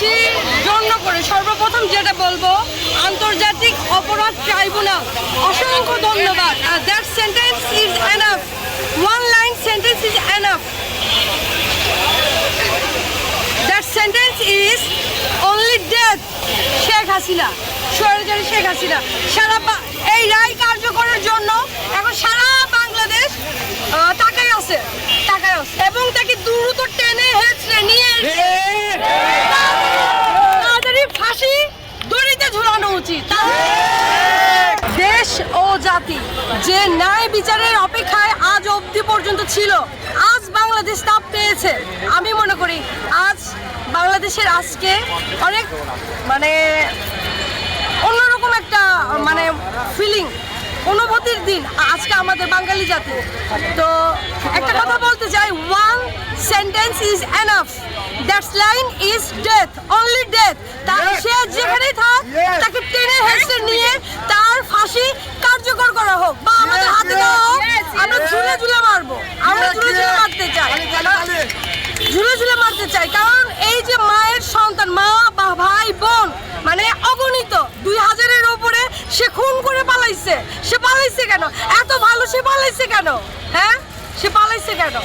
ফাঁসি জন্য করে। সর্বপ্রথম যেটা বলব, আন্তর্জাতিক অপরাধ ট্রাইব্যুনাল। অসংখ্য ধন্যবাদ। That sentence is enough one line sentence is enough that sentence is only death Sheikh Hasina, স্বৈরাচারী শেখ হাসিনা। সারা এই রায় কার্যকরের জন্য এখন সারা বাংলাদেশ তাকায় আছে তাকায় আছে। এবং তাকে দ্রুত টেনে হেঁচড়ে নিয়ে জাতি যে ন্যায় বিচারের অপেক্ষায় আজ অবধি পর্যন্ত ছিল, আজ বাংলাদেশ তা পেয়েছে। আমি মনে করি আজ বাংলাদেশের আজকে অনেক মানে অন্যরকম একটা মানে ফিলিং অনুভূতির দিন আজকে আমাদের বাঙালি জাতি। তো একটা কথা বলতে চাই one sentence is enough that's line is death only death তার সে যেখানেই থাক তাকে টেনে হেসে নিয়ে তার ফাঁসি কার্যকর করা হোক বা আমাদের হাতে হোক আমরা ঝুলে ঝুলে মারবো। আমরা ঝুলে ঝুলে মারতে চাই। ঝুলে ঝুলে মারতে চাই। কারণ এই যে মায়ের সন্তান মা বা ভাই বোন মানে অগণিত দুই হাজারের ওপরে সে খুন করে পালাইছে। সে পালাইছে কেন? এত ভালো সে পালাইছে কেন? হ্যাঁ? সে পালাইছে কেন?